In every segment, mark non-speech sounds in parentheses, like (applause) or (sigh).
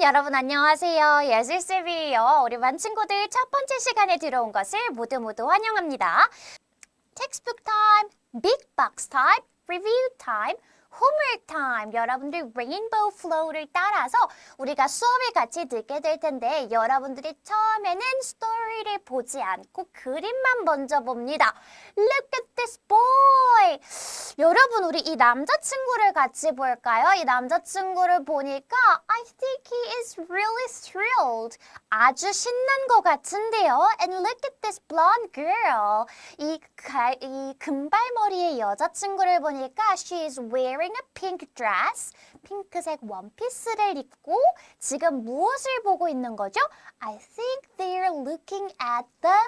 여러분 안녕하세요. 예술쌤이에요. 우리 반 친구들 첫 번째 시간에 들어온 것을 모두 모두 환영합니다. 텍스트북 타임, 빅박스 타임, 리뷰 타임, homework time. 여러분들 레인보우 플로우를 따라서 우리가 수업을 같이 듣게 될 텐데 여러분들이 처음에는 스토리를 보지 않고 그림만 먼저 봅니다. Look at this boy. 여러분 우리 이 남자친구를 같이 볼까요? 이 남자친구를 보니까 I think he is really thrilled. 아주 신난 것 같은데요. And look at this blonde girl. 이, 가, 이 금발머리의 여자친구를 보니까 she is wearing a pink dress. 핑크색 원피스를 입고 지금 무엇을 보고 있는 거죠? I think they're looking at the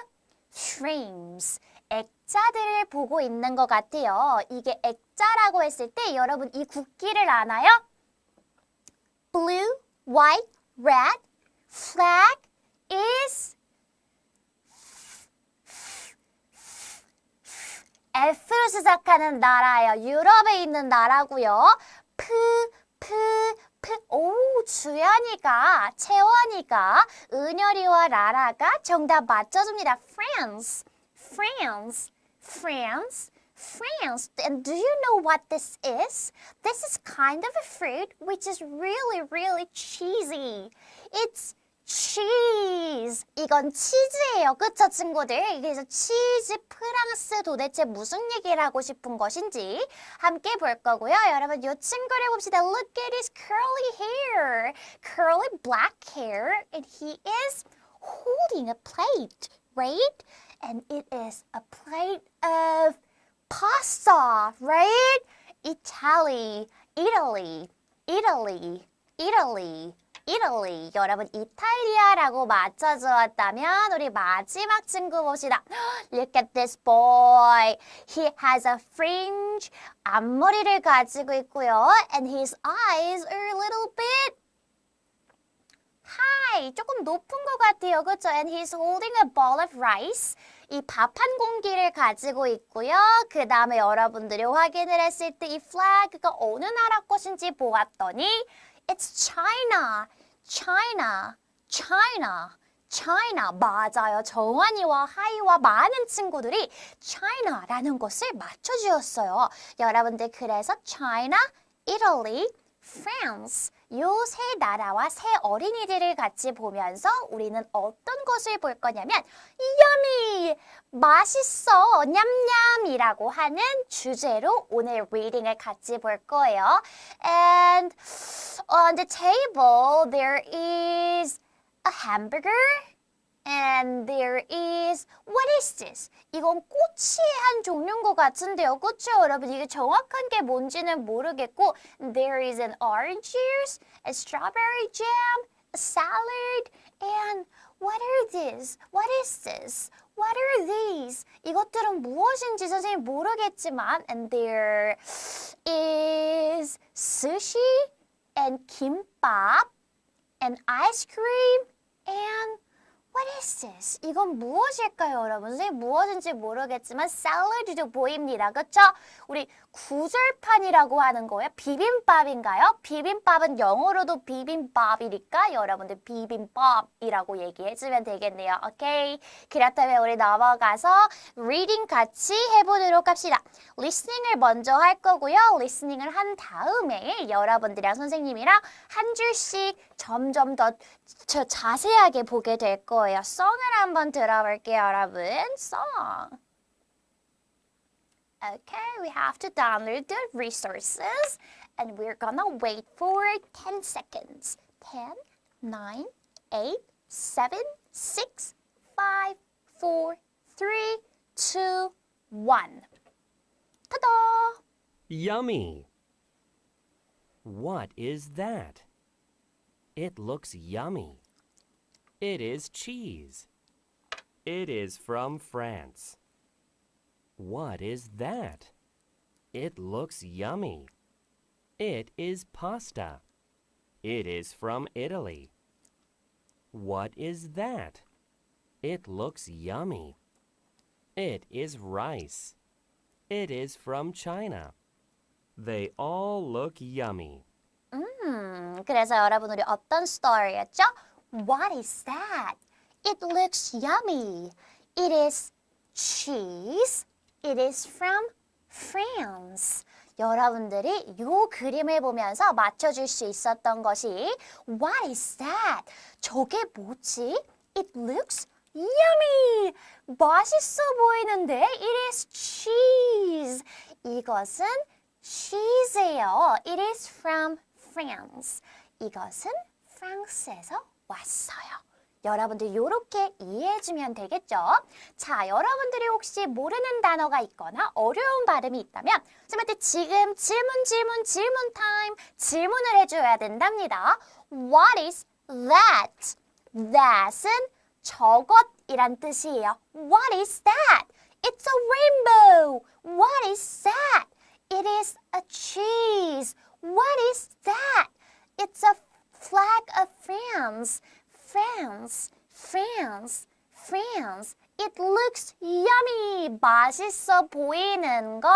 shrimps. 액자들을 보고 있는 것 같아요. 이게 액자라고 했을 때 여러분 이 국기를 아나요? Blue, white, red. Flag is F로 시작하는 나라예요. 유럽에 있는 나라고요. 프, 프, 프. 오, 주연이가, 채원이가, 은열이와 라라가 정답 맞춰줍니다. France, France, France, France. And do you know what this is? This is kind of a fruit which is really, really cheesy. It's cheese. 이건 치즈예요. 그쵸, 친구들? 그래서 치즈 프랑스 도대체 무슨 얘기를 하고 싶은 것인지 함께 볼 거고요. 여러분, 이 친구를 봅시다. Look at his curly hair. Curly black hair. And he is holding a plate, right? And it is a plate of pasta, right? Italy, Italy, Italy, Italy. Italy. 여러분 이탈리아라고 맞춰 주었다면 우리 마지막 친구 봅시다. Look at this boy. He has a fringe. 앞머리를 가지고 있고요. And his eyes are a little bit high. 조금 높은 것 같아요. 그렇죠? And he's holding a ball of rice. 이 밥 한 공기를 가지고 있고요. 그 다음에 여러분들이 확인을 했을 때이 flag가 어느 나라 것인지 보았더니 It's China. China. China. China. 맞아요. 정환이와 하이와 많은 친구들이 China라는 것을 맞춰주었어요. 여러분들 그래서 China, Italy, France. 요 세 나라와 세 어린이들을 같이 보면서 우리는 어떤 것을 볼 거냐면 yummy 맛있어 냠냠이라고 하는 주제로 오늘 리딩을 같이 볼 거예요. And on the table there is a hamburger and there is what is this? 이건 꼬치의 한 종류인 것 같은데요. 그렇죠, 여러분? 이게 정확한 게 뭔지는 모르겠고 there is an orange juice, a strawberry jam, a salad, and what are these? What is this? What are these? 이것들은 무엇인지 선생님 모르겠지만 and there is sushi and kimbap and ice cream and What is this? 이건 무엇일까요, 여러분? 선생님 무엇인지 모르겠지만 샐러드도 보입니다. 그렇죠? 우리 구절판이라고 하는 거예요. 비빔밥인가요? 비빔밥은 영어로도 비빔밥이니까 여러분들 비빔밥이라고 얘기해주면 되겠네요. 오케이? 그렇다면 우리 넘어가서 리딩 같이 해보도록 합시다. 리스닝을 먼저 할 거고요. 리스닝을 한 다음에 여러분들이랑 선생님이랑 한 줄씩 점점 더저 자세하게 보게 될 거예요. 성을 한번 들어볼게요, 여러분. 성. Okay, we have to download the resources and we're gonna wait for 10 seconds. 10, 9, 8, 7, 6, 5, 4, 3, 2, 1. Ta-da! Yummy. What is that? It looks yummy. It is cheese. It is from France. What is that? It looks yummy. It is pasta. It is from Italy. What is that? It looks yummy. It is rice. It is from China. They all look yummy. 음, 음, 그래서 여러분 우리 어떤 story였죠? What is that? It looks yummy. It is cheese. It is from France. 여러분들이 요 그림을 보면서 맞춰줄 수 있었던 것이 What is that? 저게 뭐지? It looks yummy. 맛있어 보이는데 It is cheese. 이것은 cheese예요. It is from France. 이것은 프랑스에서 왔어요. 여러분들 이렇게 이해해주면 되겠죠? 자, 여러분들이 혹시 모르는 단어가 있거나 어려운 발음이 있다면 선생님한테 지금 질문, 질문, 질문 타임 질문을 해줘야 된답니다. What is that? That은 저것이란 뜻이에요. What is that? It's a rainbow. What is that? It is a cheese. What is that? It's a flag of France. France, France, France. It looks yummy. 맛있어 보이는 걸.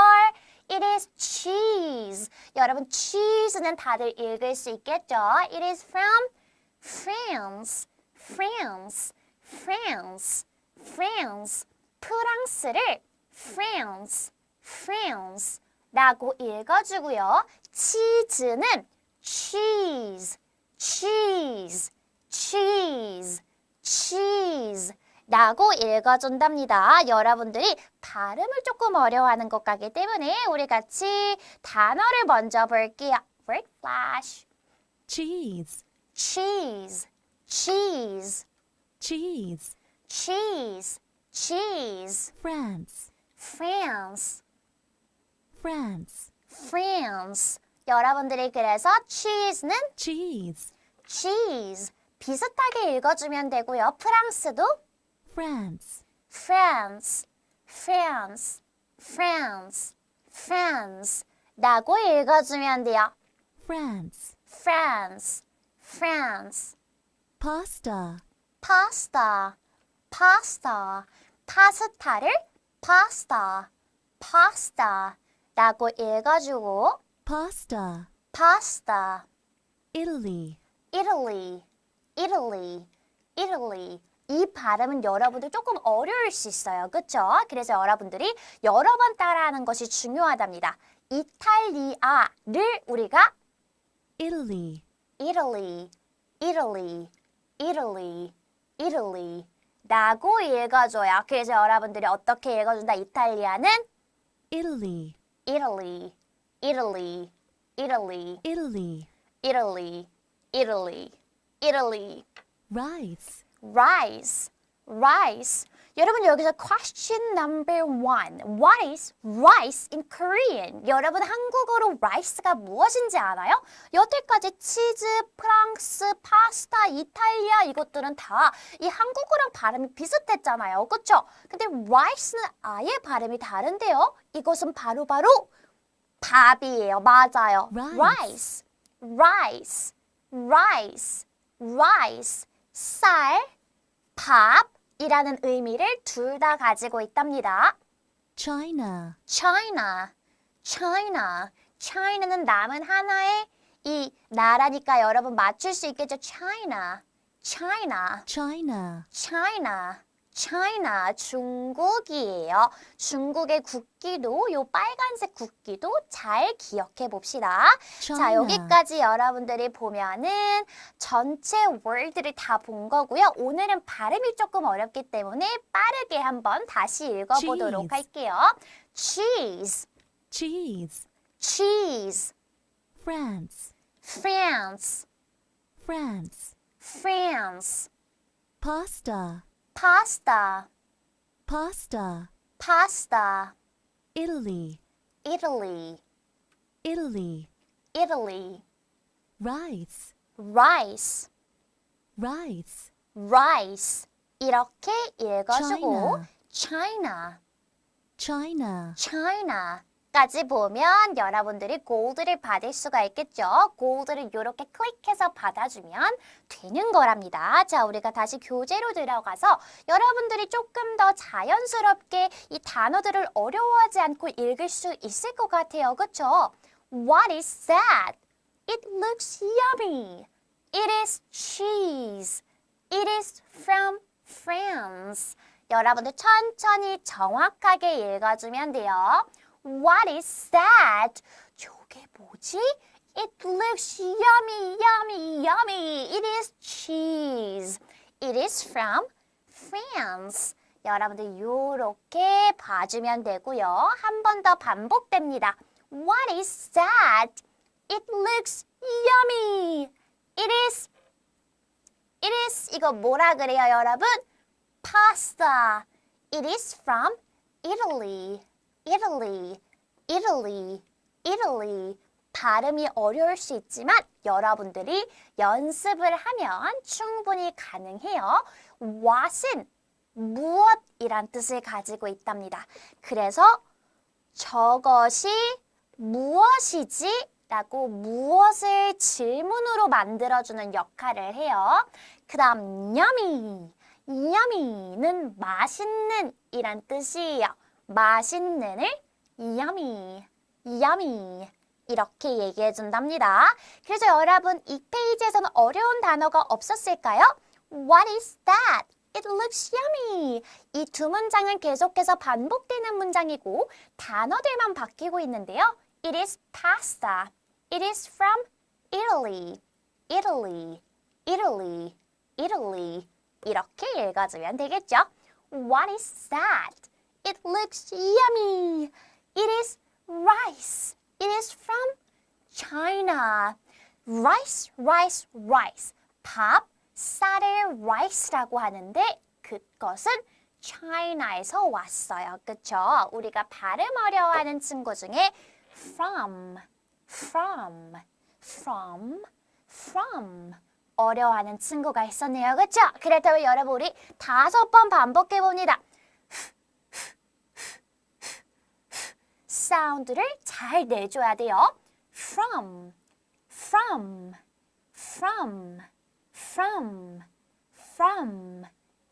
It is cheese. 여러분, cheese는 다들 읽을 수 있겠죠? It is from France, France, France, France. 프랑스를 France, France 라고 읽어주고요. 치즈는 cheese, cheese, cheese, cheese 라고 읽어준답니다. 여러분들이 발음을 조금 어려워하는 것 같기 때문에 우리 같이 단어를 먼저 볼게요. Word flash. cheese, cheese, cheese, cheese, cheese, cheese, France, France, France, France. 여러분들이 그래서 cheese는 cheese, cheese 비슷하게 읽어주면 되고요. 프랑스도 France, France, France, France, France 라고 읽어주면 돼요. France, France, France, pasta, pasta, pasta, 파스타를 pasta, pasta 라고 읽어주고 pasta, pasta, Italy, Italy, Italy, Italy. 이 발음은 여러분들 조금 어려울 수 있어요. 그렇죠? 그래서 여러분들이 여러 번 따라하는 것이 중요하답니다. 이탈리아를 우리가 Italy, Italy, Italy, Italy, Italy 라고 읽어줘요. 그래서 여러분들이 어떻게 읽어준다? 이탈리아는 Italy, Italy, Italy, Italy, Italy, Italy, Italy, Italy. rice, rice, rice. 여러분 여기서 question number one. What is rice in Korean? 여러분 한국어로 rice가 무엇인지 알아요? 여태까지 치즈, 프랑스, 파스타, 이탈리아 이것들은 다 이 한국어랑 발음이 비슷했잖아요. 그렇죠? 근데 rice는 아예 발음이 다른데요. 이것은 바로 바로 밥이에요. 맞아요. Rice. rice, rice, rice. 쌀, 밥이라는 의미를 둘 다 가지고 있답니다. China, China, China, China는 남은 하나의 이 나라니까 여러분 맞출 수 있겠죠? China, China, China, China, China, 중국이에요. 중국의 국기도 요 빨간색 국기도 잘 기억해 봅시다. 자, China, 여기까지 여러분들이 보면은 전체 월드를 다 본 거고요. 오늘은 발음이 조금 어렵기 때문에 빠르게 한번 다시 읽어 보도록 Cheese. 할게요. cheese, cheese, cheese, France, France, France, France, pasta, pasta, pasta, pasta, Italy, Italy, Italy, Italy, rice, rice, rice, rice. 이렇게 읽어주고 China. China, China, China 까지 보면 여러분들이 골드를 받을 수가 있겠죠. 골드를 이렇게 클릭해서 받아주면 되는 거랍니다. 자, 우리가 다시 교재로 들어가서 여러분들이 조금 더 자연스럽게 이 단어들을 어려워하지 않고 읽을 수 있을 것 같아요. 그쵸? What is that? It looks yummy. It is cheese. It is from France. 여러분들 천천히 정확하게 읽어주면 돼요. What is that? 저게 뭐지? It looks yummy, yummy, yummy. It is cheese. It is from France. 여러분들 요렇게 봐주면 되고요. 한 번 더 반복됩니다. What is that? It looks yummy. It is It is 이거 뭐라 그래요, 여러분? Pasta. It is from Italy. Italy. Italy. Italy. 발음이 어려울 수 있지만 여러분들이 연습을 하면 충분히 가능해요. what은 무엇이란 뜻을 가지고 있답니다. 그래서 저것이 무엇이지? 라고 무엇을 질문으로 만들어주는 역할을 해요. 그 다음 yummy, yummy는 맛있는 이란 뜻이에요. 맛있는을 yummy, yummy 이렇게 얘기해 준답니다. 그래서 여러분 이 페이지에서는 어려운 단어가 없었을까요? What is that? It looks yummy. 이 두 문장은 계속해서 반복되는 문장이고 단어들만 바뀌고 있는데요. It is pasta. It is from Italy. Italy. Italy. Italy. 이렇게 읽어주면 되겠죠? What is that? It looks yummy. It is rice. It is from China. Rice, rice, rice. 밥, 쌀을 rice라고 하는데 그것은 China에서 왔어요. 그쵸? 우리가 발음 어려워하는 친구 중에 from, from, from, from 어려워하는 친구가 있었네요. 그쵸? 그렇다면 여러분 우리 다섯 번 반복해 봅니다. 사운드를 잘 내줘야 돼요. From, from, from, from, from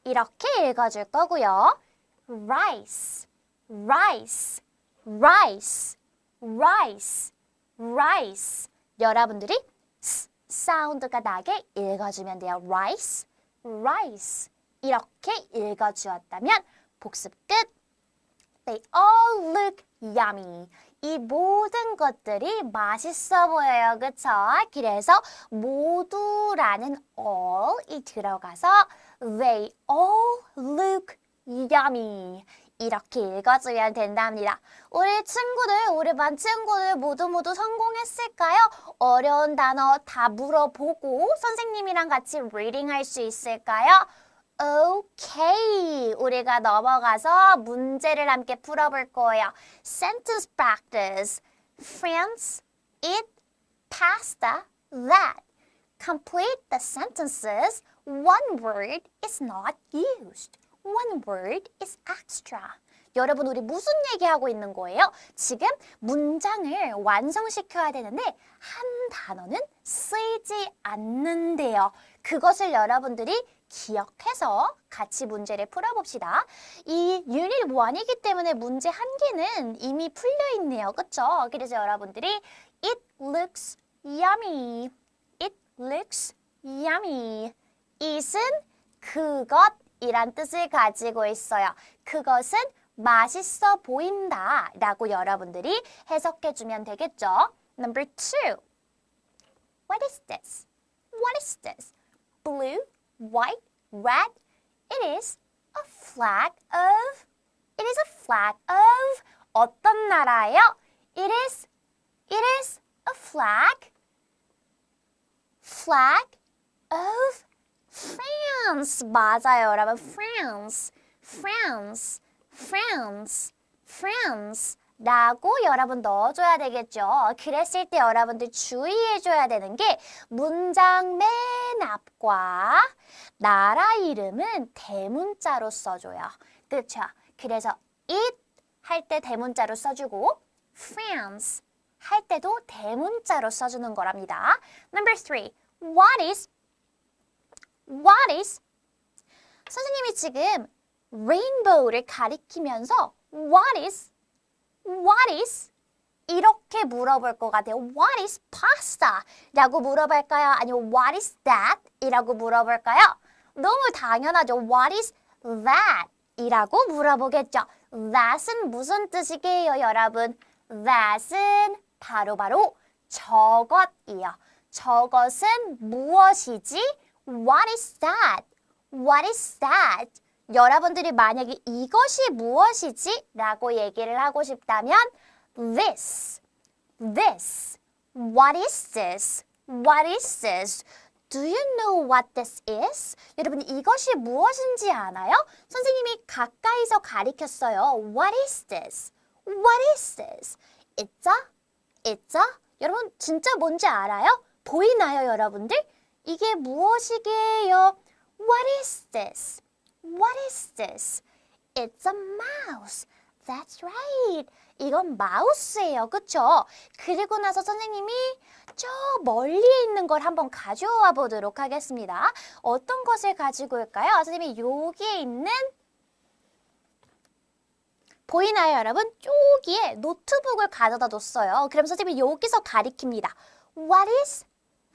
이렇게 읽어줄 거고요. Rice, rice, rice, rice, rice 여러분들이 스 사운드가 나게 읽어주면 돼요. Rice, rice 이렇게 읽어주었다면 복습 끝. They all look yummy. 이 모든 것들이 맛있어 보여요. 그쵸? 그래서 모두라는 all이 들어가서 they all look yummy. 이렇게 읽어주면 된답니다. 우리 친구들, 우리 반 친구들 모두 모두 성공했을까요? 어려운 단어 다 물어보고 선생님이랑 같이 리딩 할 수 있을까요? 오케이. 우리가 넘어가서 문제를 함께 풀어볼 거예요. Sentence practice. France, eat, pasta, that. Complete the sentences. One word is not used. One word is extra. 여러분, 우리 무슨 얘기하고 있는 거예요? 지금 문장을 완성시켜야 되는데, 한 단어는 쓰이지 않는데요. 그것을 여러분들이 기억해서 같이 문제를 풀어봅시다. 이 유닛 1이기 때문에 문제 한 개는 이미 풀려 있네요. 그쵸? 그래서 여러분들이 It looks yummy. It looks yummy. it은 그것이란 뜻을 가지고 있어요. 그것은 맛있어 보인다 라고 여러분들이 해석해 주면 되겠죠. Number two. What is this? What is this? Blue, white, red. It is a flag of. It is a flag of 어떤 나라예요? It is. It is a flag. Flag of France. 맞아요, 여러분. France. France. France. France. 라고 여러분 넣어줘야 되겠죠. 그랬을 때 여러분들 주의해줘야 되는 게 문장 맨 앞과 나라 이름은 대문자로 써줘요. 그렇죠? 그래서 it 할 때 대문자로 써주고 France 할 때도 대문자로 써주는 거랍니다. Number three. What is What is 선생님이 지금 rainbow를 가리키면서 what is what is 이렇게 물어볼 것 같아요. What is pasta? 라고 물어볼까요? 아니면 What is that? 이라고 물어볼까요? 너무 당연하죠. What is that? 이라고 물어보겠죠. That은 무슨 뜻이게요, 여러분? That은 바로바로 저것이요. 저것은 무엇이지? What is that? What is that? 여러분들이 만약에 이것이 무엇이지? 라고 얘기를 하고 싶다면 this, this, what is this? What is this? Do you know what this is? 여러분 이것이 무엇인지 아나요? 선생님이 가까이서 가리켰어요. What is this? What is this? It's a, it's a. 여러분 진짜 뭔지 알아요? 보이나요, 여러분들? 이게 무엇이게요? What is this? What is this? It's a mouse. That's right. 이건 마우스예요. 그쵸? 그리고 나서 선생님이 저 멀리에 있는 걸 한번 가져와 보도록 하겠습니다. 어떤 것을 가지고 올까요? 선생님이 여기에 있는 보이나요, 여러분? 여기에 노트북을 가져다 뒀어요. 그럼 선생님이 여기서 가리킵니다. What is?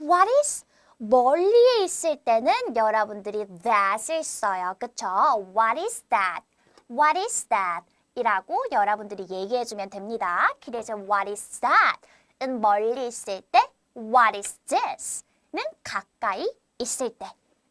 What is? 멀리에 있을 때는 여러분들이 that을 써요. 그쵸? What is that? What is that? 이라고 여러분들이 얘기해주면 됩니다. 그래서 what is that? 은 멀리 있을 때 what is this? 는 가까이 있을 때.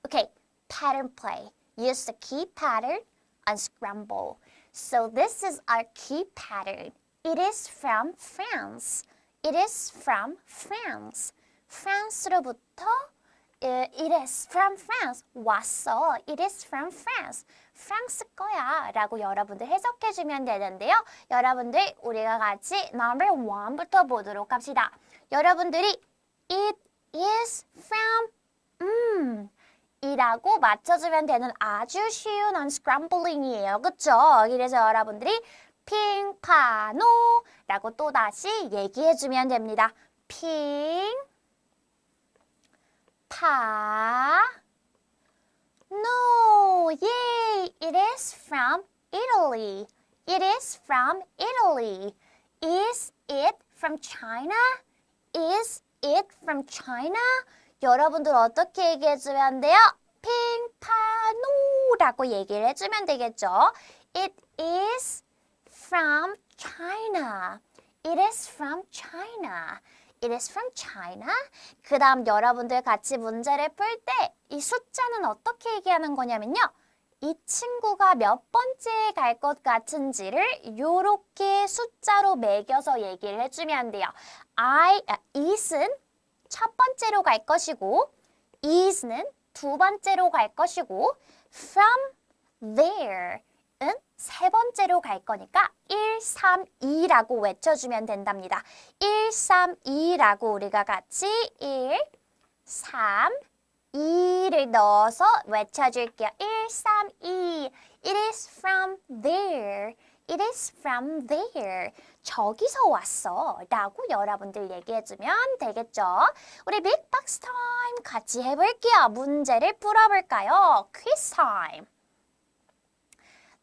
Okay, pattern play. Use the key pattern, unscramble. So this is our key pattern. It is from France. It is from France. 프랑스로부터 예, It is from France. 왔어. It is from France. 프랑스 거야. 라고 여러분들 해석해 주면 되는데요. 여러분들 우리가 같이 number one부터 보도록 합시다. 여러분들이 It is from 음 이라고 맞춰주면 되는 아주 쉬운 unscrambling이에요. 그쵸? 그래서 여러분들이 핑파노라고 또다시 얘기해주면 됩니다. 핑, 파, No, yay! It is from Italy. It is from Italy. Is it from China? Is it from China? 여러분들 어떻게 얘기해주면 돼요? 핑파노라고 얘기를 해주면 되겠죠. It is from China. It is from China. It is from China. 그 다음 여러분들 같이 문제를 풀 때 이 숫자는 어떻게 얘기하는 거냐면요. 이 친구가 몇 번째에 갈 것 같은지를 요렇게 숫자로 매겨서 얘기를 해주면 돼요. I, 아, is은 첫 번째로 갈 것이고 is는 두 번째로 갈 것이고 from there 은 세 번째로 갈 거니까 1, 3, 2라고 외쳐주면 된답니다. 1, 3, 2라고 우리가 같이 1, 3, 2를 넣어서 외쳐줄게요. 1, 3, 2. It is from there. It is from there. 저기서 왔어. 라고 여러분들 얘기해주면 되겠죠. 우리 빅박스 타임 같이 해볼게요. 문제를 풀어볼까요? 퀴즈 타임.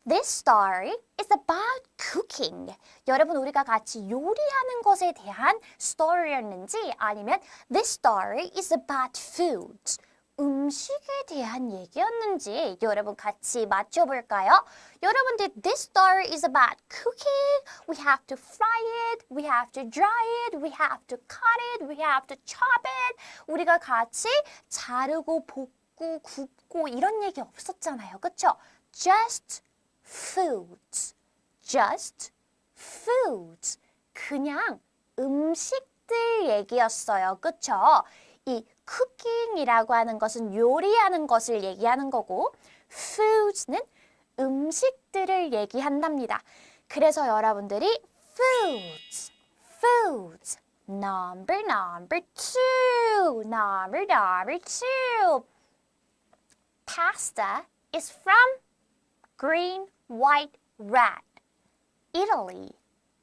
This story is about cooking. 여러분 우리가 같이 요리하는 것에 대한 스토리였는지 아니면 This story is about food. 음식에 대한 얘기였는지 여러분 같이 맞춰볼까요? 여러분들 This story is about cooking. We have to fry it. We have to dry it. We have to cut it. We have to chop it. 우리가 같이 자르고 볶고 굽고 이런 얘기 없었잖아요. 그쵸? Just foods. Just foods. 그냥 음식들 얘기였어요. 그쵸? 이 cooking이라고 하는 것은 요리하는 것을 얘기하는 거고 foods는 음식들을 얘기한답니다. 그래서 여러분들이 foods, foods, number number two, number number two. Pasta is from green, white, red. Italy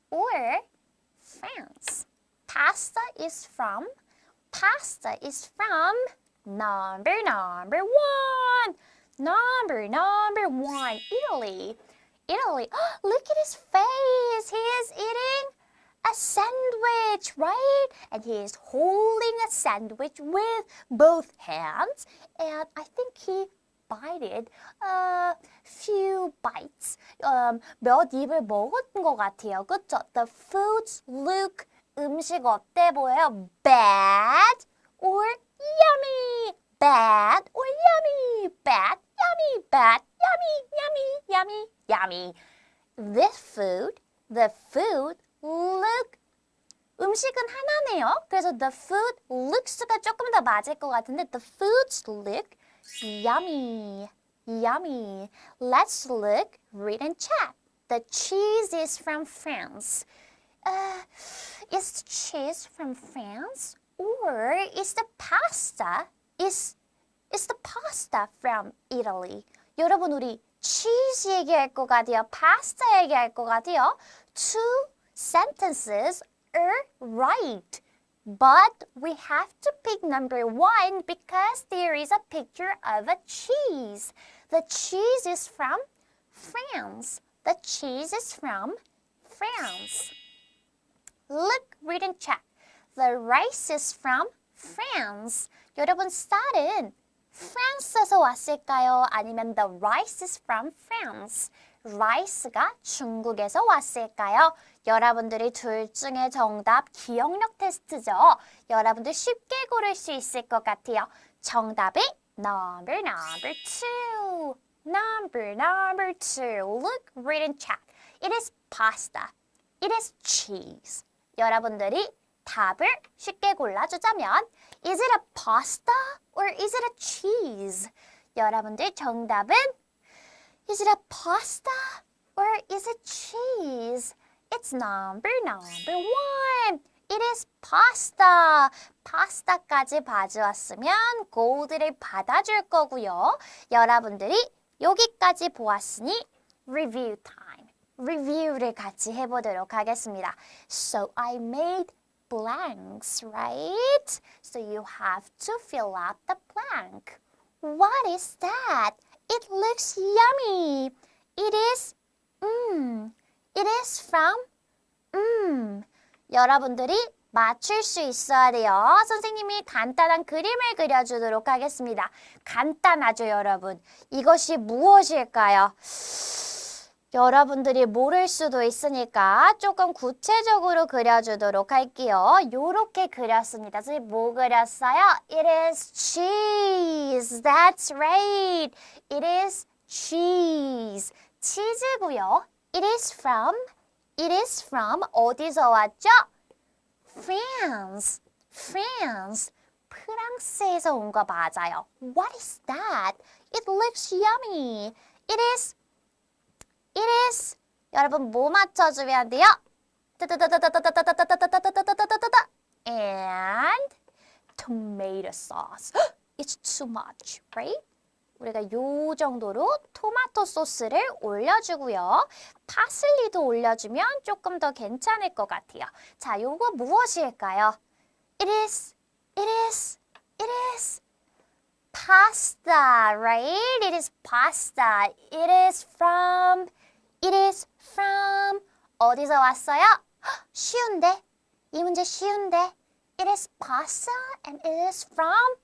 or France. Pasta is from pasta is from number number one. Number number one, Italy. Italy. (gasps) look at his face. He is eating a sandwich, right? And he is holding a sandwich with both hands. And I think he bited a few bites. Um, 몇 입을 먹은 것 같아요. 그쵸? The foods look 음식 어때 보여요? Bad or yummy? Bad or yummy? Bad, yummy, bad, yummy, yummy, yummy, yummy. This food, the food look 음식은 하나네요. 그래서 the food looks가 조금 더 맞을 것 같은데 the foods look yummy, yummy. Let's look, read and chat. The cheese is from France. Uh, is the cheese from France or is the pasta is is the pasta from Italy? 여러분 우리 cheese 얘기할 것 같아요. pasta 얘기할 것 같아요. Two sentences are right. But we have to pick number one because there is a picture of a cheese. The cheese is from France. The cheese is from France. Look, read and check. The rice is from France. 여러분, 쌀은 프랑스에서 왔을까요? 아니면 the rice is from France. Rice가 중국에서 왔을까요? 여러분들이 둘 중에 정답 기억력 테스트죠. 여러분들 쉽게 고를 수 있을 것 같아요. 정답이 number number two. Number number two. Look, read and check. It is pasta. It is cheese. 여러분들이 답을 쉽게 골라주자면 Is it a pasta or is it a cheese? 여러분들 정답은 Is it a pasta or is it cheese? It's number number one. It is pasta. 파스타까지 봐주었으면 골드를 받아줄 거고요. 여러분들이 여기까지 보았으니 review time. review를 같이 해보도록 하겠습니다. So I made blanks, right? So you have to fill out the blank. What is that? It looks yummy. It is, mm, it is from, mm. 여러분들이 맞출 수 있어야 돼요. 선생님이 간단한 그림을 그려주도록 하겠습니다. 간단하죠, 여러분. 이것이 무엇일까요? 여러분들이 모를 수도 있으니까 조금 구체적으로 그려주도록 할게요. 요렇게 그렸습니다. 선생님 뭐 그렸어요? It is cheese. That's right. It is cheese. 치즈고요. It is from, it is from 어디서 왔죠? France. France. 프랑스에서 온 거 맞아요. What is that? It looks yummy. It is It is. 여러분 뭐 맞춰주면 돼요? And tomato sauce. It's too much, right? 우리가 요 정도로 토마토 소스를 올려주고요. 파슬리도 올려주면 조금 더 괜찮을 것 같아요. 자, 요거 무엇일까요? It is, it is, it is pasta, right? It is pasta. It is from it is from. 어디서 왔어요? 헉, 쉬운데? 이 문제 쉬운데? It is pasta and it is from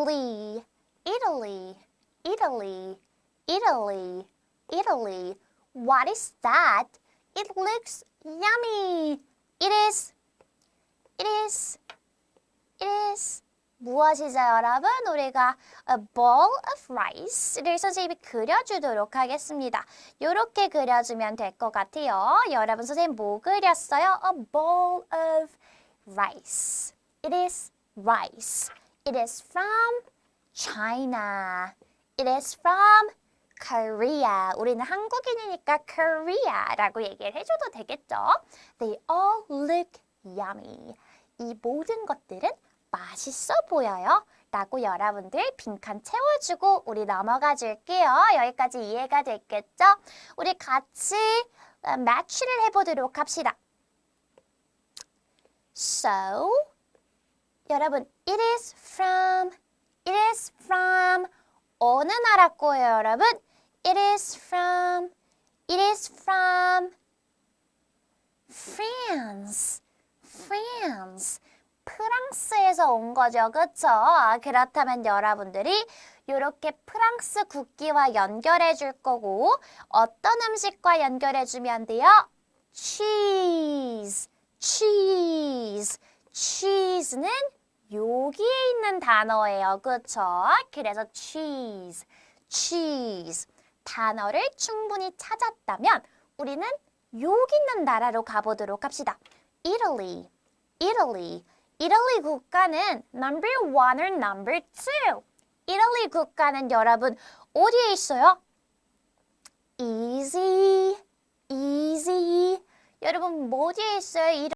Italy. Italy. Italy. Italy. Italy. What is that? It looks yummy. It is It is, it is. 무엇이죠, 여러분? 우리가 a ball of rice를 선생님이 그려주도록 하겠습니다. 이렇게 그려주면 될 것 같아요. 여러분, 선생님 뭐 그렸어요? A ball of rice. It is rice. It is from China. It is from Korea. 우리는 한국인이니까 Korea라고 얘기를 해줘도 되겠죠? They all look yummy. 이 모든 것들은 맛있어 보여요. 라고 여러분들 빈칸 채워주고 우리 넘어가 줄게요. 여기까지 이해가 됐겠죠? 우리 같이 어, 매치를 해보도록 합시다. So, 여러분, it is from, it is from 어느 나라 거예요, 여러분? It is from, It is from France. France. 프랑스에서 온 거죠. 그쵸? 그렇다면 여러분들이 이렇게 프랑스 국기와 연결해 줄 거고 어떤 음식과 연결해 주면 돼요? cheese, cheese, cheese는 여기에 있는 단어예요. 그쵸? 그래서 cheese. 단어를 충분히 찾았다면 우리는 여기 있는 나라로 가보도록 합시다. Italy, Italy. 이탈리 국가는 number one을 number two. 이탈리 국가는 여러분 어디에 있어요? Easy, easy. 여러분 뭐 어디에 있어요?